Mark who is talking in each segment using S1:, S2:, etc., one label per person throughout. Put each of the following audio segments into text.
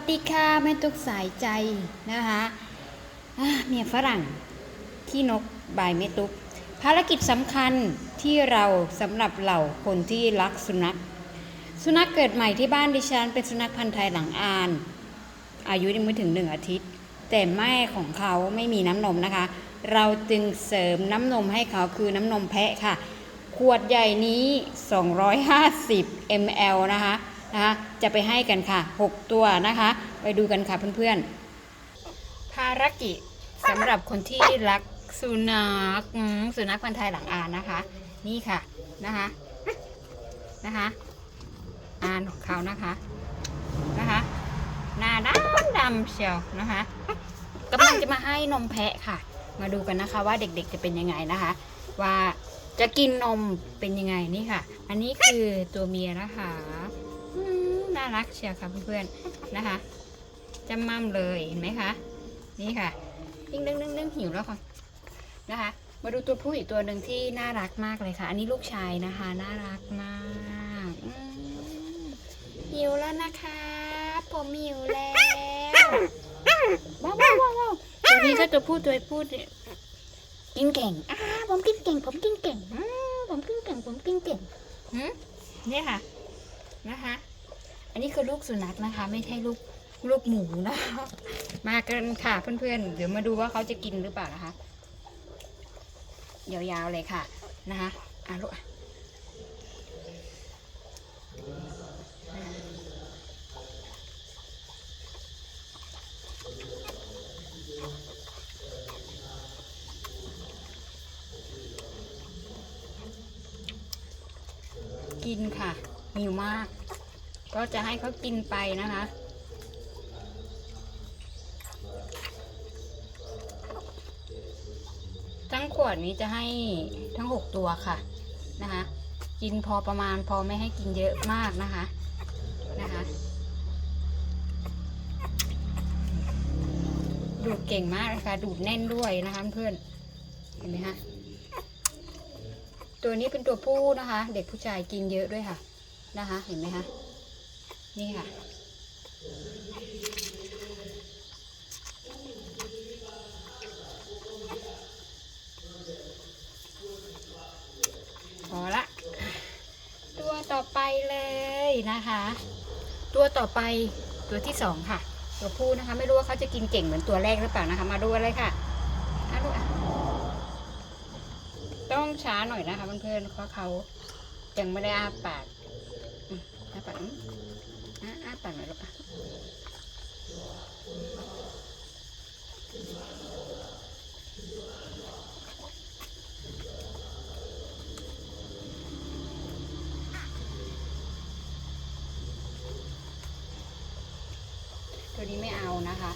S1: วัสดีค่ะแม่ตุกสายใจนะคะเมียฝรั่งที่นกบายแม่ตุก ภารกิจสำคัญที่เราสำหรับเหล่าคนที่รักสุนัข สุนัขเกิดใหม่ที่บ้านดิฉัน เป็นสุนัขพันธ์ไทยหลังอาน อายุยังไม่ถึงหนึ่งอาทิตย์ แต่แม่ของเขาไม่มีน้ำนมนะคะ เราจึงเสริมน้ำนมให้เขาคือน้ำนมแพะค่ะ ขวดใหญ่นี้ 250 ml นะคะ นะคะจะไปให้กันค่ะ 6 ตัวนะคะ ไปดูกันค่ะเพื่อนๆ ภารกิจสำหรับคนที่รักสุนัขสุนัขพันธ์ไทยหลังอ่านนะคะ นี่ค่ะนะคะนะคะ อ่านของเขานะคะนะคะหน้าดำดำเชียวนะคะกำลังจะมาให้นมแพะค่ะ มาดูกันนะคะว่าเด็กๆจะเป็นยังไงนะคะ ว่าจะกินนมเป็นยังไงนี่ค่ะ อันนี้คือตัวเมียนะคะ รักเชียวค่ะเพื่อนๆนะคะจำมั่มเลยเห็นไหมคะนี่ค่ะดิ้งดึงดึงดึงหิวแล้วค่ะนะคะ มาดูตัวผู้อีกตัวหนึ่งที่น่ารักมากเลยค่ะ อันนี้ลูกชายนะคะ น่ารักมากอืมหิวแล้วนะคะ ผมหิวแล้วว้าวว้าวว้าวว้าวตัวนี้ก็ตัวผู้ตัวผู้เนี่ยกินเก่งอ่าผมกินเก่ง ผมกินเก่งอืมผมกินเก่งผมกินเก่งหืมเนี่ยค่ะนะคะ อันนี้คือลูกสุนัขนะคะ ไม่ใช่ลูกลูกหมูนะคะมากันค่ะเพื่อนๆ เดี๋ยวมาดูว่าเขาจะกินหรือเปล่านะคะ ยาวๆเลยค่ะนะคะอะลูกกินค่ะหิวมาก ก็จะให้เขากินไปนะคะ ทั้งขวดนี้จะให้ทั้ง 6 ตัวค่ะนะคะ กินพอประมาณพอไม่ให้กินเยอะมากนะคะนะคะดูดเก่งมากเลยค่ะดูดแน่นด้วยนะคะเพื่อนเห็นไหมคะตัวนี้เป็นตัวผู้นะคะ เด็กผู้ชายกินเยอะด้วยค่ะนะคะ เห็นไหมคะ นี่ค่ะ พอละ ตัวต่อไปเลยนะคะ ตัวต่อไปตัวที่สองค่ะ ตัวผู้นะคะ ไม่รู้ว่าเขาจะกินเก่งเหมือนตัวแรกหรือเปล่านะคะ มาดูกันเลยค่ะต้องช้าหน่อยนะคะเพื่อนๆเพราะเขายังไม่ได้อ้าปากอ้าปาก อ้าอ้าปากหน่อยลูกตัวนี้ไม่เอานะคะ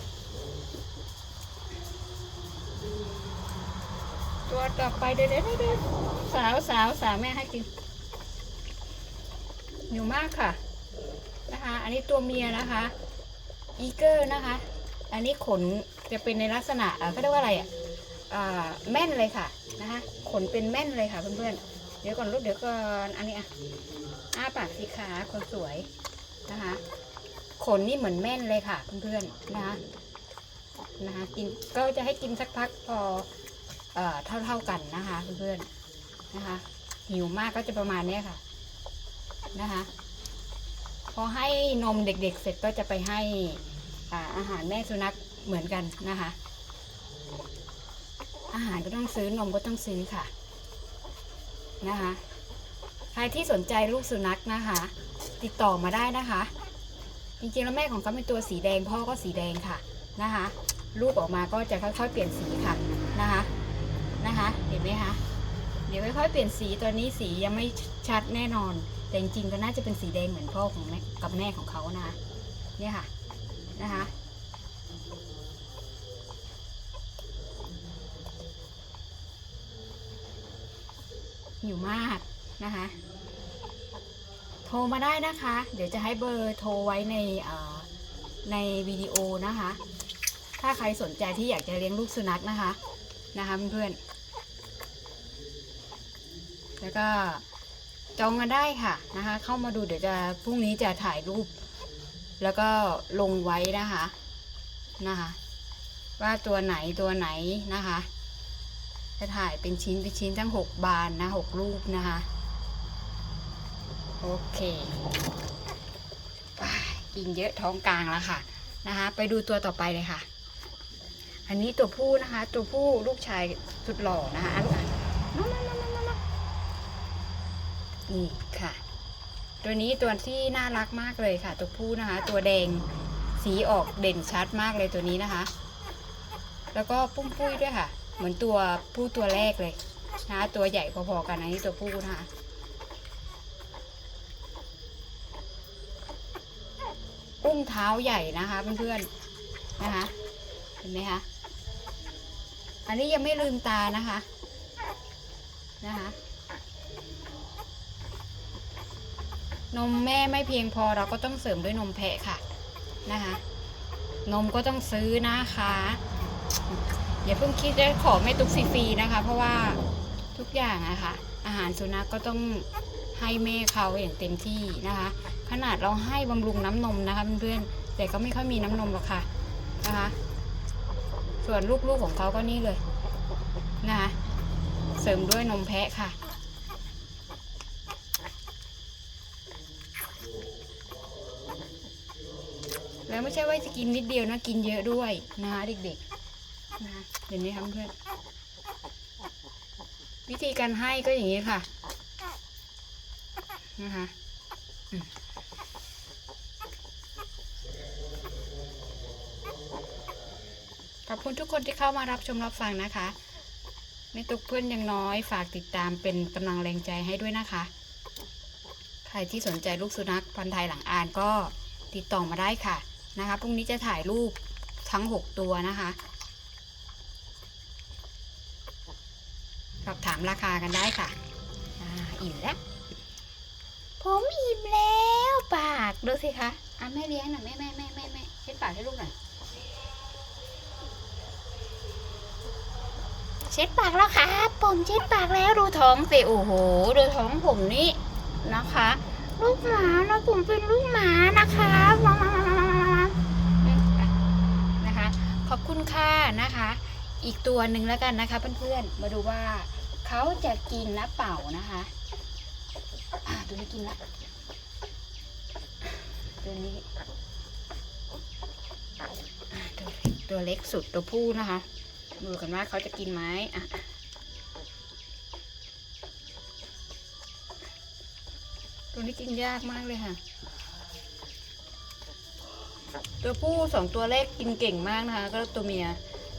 S1: ตัวต่อไปเดี๋ยวเดี๋ยวเดี๋ยวสาวสาวสาวแม่ให้กินหิวมากค่ะ นะคะ อันนี้ตัวเมียนะคะอีเกอร์นะคะ อันนี้ขนจะเป็นในลักษณะเขาเรียกว่าอะไรอะแม่นเลยค่ะนะคะ ขนเป็นแม่นเลยค่ะเพื่อนๆ เดี๋ยวก่อนลูกเดี๋ยวก่อนอันนี้อะอ้าปากสีขาคนสวยนะคะ ขนนี่เหมือนแม่นเลยค่ะเพื่อนๆนะคะนะคะกินก็จะให้กินสักพักพอเท่าๆกันนะคะเพื่อนๆนะคะหิวมากก็จะประมาณนี้ค่ะนะคะ พอให้นมเด็กๆ เสร็จก็จะไปให้อาอาหารแม่สุนัขเหมือนกันนะคะ อาหารก็ต้องซื้อนมก็ต้องซื้อค่ะนะคะ ใครที่สนใจลูกสุนัขนะคะ ติดต่อมาได้นะคะ จริงๆแล้วแม่ของเขาเป็นตัวสีแดงพ่อก็สีแดงค่ะนะคะลูกออกมาก็จะค่อยๆ เปลี่ยนสีค่ะนะคะนะคะ เห็นไหมคะเดี๋ยวค่อยๆเปลี่ยนสีตัวนี้สียังไม่ชัดแน่นอน แต่จริงๆก็น่าจะเป็นสีแดงเหมือนพ่อของแม่กับแม่ของเขานะเนี่ยค่ะนะคะหิวมากนะคะ โทรมาได้นะคะ เดี๋ยวจะให้เบอร์โทรไว้ในเอ่อในวิดีโอนะคะ ถ้าใครสนใจที่อยากจะเลี้ยงลูกสุนัขนะคะนะคะเพื่อนๆแล้วก็ จองกันได้ค่ะนะคะ เข้ามาดูเดี๋ยวจะพรุ่งนี้จะถ่ายรูป แล้วก็ลงไว้นะคะนะคะ ว่าตัวไหนตัวไหนนะคะ จะถ่ายเป็นชิ้นเป็นชิ้นทั้งหกบานนะหกรูปนะคะโอเคอ่ากินเยอะท้องกลางแล้วค่ะนะคะ ไปดูตัวต่อไปเลยค่ะ อันนี้ตัวผู้นะคะ ตัวผู้ลูกชายสุดหล่อนะคะน้องน้องน้องน้องน้อง นี่ค่ะ ตัวนี้ตัวที่น่ารักมากเลยค่ะ ตัวผู้นะคะ ตัวแดงสีออกเด่นชัดมากเลยตัวนี้นะคะ แล้วก็ปุ้มปุ้ยด้วยค่ะ เหมือนตัวผู้ตัวแรกเลยนะคะตัวใหญ่พอๆกันอันนี้ตัวผู้นะคะอุ้งเท้าใหญ่นะคะเพื่อนๆนะคะ เห็นไหมคะอันนี้ยังไม่ลืมตานะคะนะคะ นมแม่ไม่เพียงพอเราก็ต้องเสริมด้วยนมแพะค่ะนะคะ นมก็ต้องซื้อนะคะอย่าเพิ่งคิดจะขอแม่ตุ๊กฟรีๆนะคะ เพราะว่าทุกอย่างอะค่ะ อาหารสุนัขกก็ต้องให้แม่เขาอย่างเต็มที่นะคะ ขนาดเราให้บำรุงน้ำนมนะคะเพื่อนๆแต่ก็ไม่ค่อยมีน้ำนมหรอกค่ะนะคะ ส่วนลูกๆของเขาก็นี่เลยนะคะเสริมด้วยนมแพะค่ะ แล้วไม่ใช่ว่าจะกินนิดเดียวนะ กินเยอะด้วยนะคะเด็กๆนะคะเห็นไหมคะเพื่อนวิธีการให้ก็อย่างนี้ค่ะนะคะขอบคุณทุกคนที่เข้ามารับชมรับฟังนะคะไม่ตุกเพื่อนยังน้อยฝากติดตามเป็นกำลังแรงใจให้ด้วยนะคะ ใครที่สนใจลูกสุนัขพันธุ์ไทยหลังอ่านก็ติดต่อมาได้ค่ะ นะคะพรุ่งนี้จะถ่ายรูปทั้ง 6 ตัวนะคะ สอบถามราคากันได้ค่ะอ่าอิ่มแล้ว ผมอิ่มแล้วปากดูสิคะอะแม่เลี้ยงหน่อยแม่แม่แม่แม่แม่เช็ดปากให้ลูกหน่อยเช็ดปากแล้วครับผมเช็ดปากแล้วดูท้องสิโอ้โหดูท้องผมนี่นะคะ ลูกหมานะผมเป็นลูกหมานะคะมามามามามามา คุณค่ะนะคะ อีกตัวหนึ่งแล้วกันนะคะเพื่อนๆ มาดูว่าเขาจะกินนะเปล่านะคะ อ่าตัวนี้กินละตัวนี้ตัวตัวเล็กสุดตัวผู้นะคะดูกันว่าเขาจะกินไหมอะตัวนี้กินยากมากเลยค่ะ ตัวผู้สองตัวเล็กกินเก่งมากนะคะก็ตัวเมีย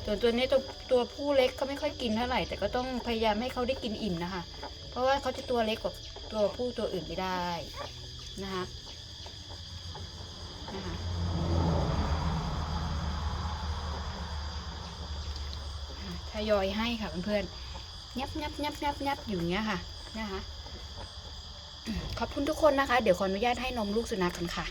S1: ส่วนตัวนี้ตัวตัวผู้เล็กเขาไม่ค่อยกินเท่าไหร่ แต่ก็ต้องพยายามให้เขาได้กินอิ่มนะคะ เพราะว่าเขาจะตัวเล็กกว่าตัวผู้ตัวอื่นไม่ได้นะคะนะคะทยอยให้ค่ะเพื่อนๆยับยับยับยับยับอยู่อย่างเงี้ยค่ะนะคะ ขอบคุณทุกคนนะคะ เดี๋ยวขออนุญาตให้นมลูกสุนัขกันค่ะ